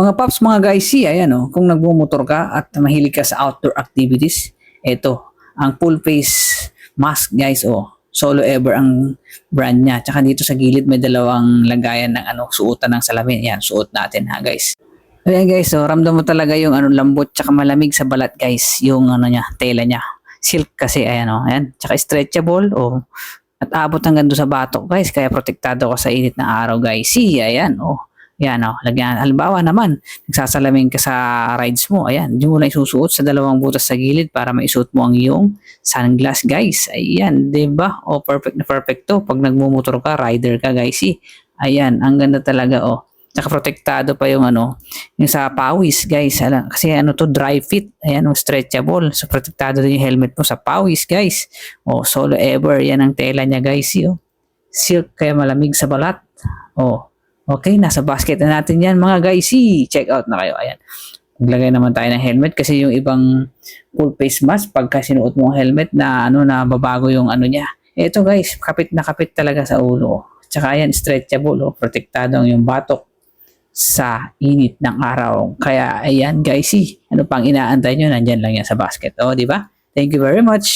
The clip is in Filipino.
Mga paps, mga guys, see, ayan oh, kung nagmumotor ka at mahilig ka sa outdoor activities, ito, ang full face mask guys, oh, solo ever ang brand niya. Tsaka dito sa gilid may dalawang lagayan ng ano, suotan ng salamin. Yan, suot natin ha guys. Ayan guys, so ramdam mo talaga yung ano, lambot tsaka malamig sa balat guys, yung ano niya, tela niya. Silk kasi, ayan oh, ayan. Tsaka stretchable, oh. At abot hanggang doon sa batok guys, kaya protektado ka sa init ng araw guys. See, ayan oh. Yan oh, lagyan. Halimbawa naman, nagsasalamin ka sa rides mo. Ayan, yung lang isusuot sa dalawang butas sa gilid para maisuot mo ang iyong sunglass, guys. Ayan, 'di ba? Oh, perfect na perfect to. Pag nagmumotor ka, rider ka, guys. See? Ayan, ang ganda talaga oh. Tsaka protektado pa yung ano, yung sa pawis, guys. Alam, kasi ano to, dry fit. Ayan, oh, stretchable. So, protektado din yung helmet mo sa pawis, guys. Oh, solo ever. Yan ang tela niya, guys. See, oh. Silk, kaya malamig sa balat. Oh, Okay, nasa basket na natin yan mga guys. See, check out na kayo. Ayan. Maglagay naman tayo ng helmet kasi yung ibang full face mask pagka sinuot mo ang helmet na ano na babago yung ano niya. Ito guys, kapit na kapit talaga sa ulo. Tsaka ayan, stretchable. Oh, protektado ang yung batok sa init ng araw. Kaya ayan guys, see, ano pang inaantay nyo, nandyan lang yan sa basket. O, di ba? Thank you very much.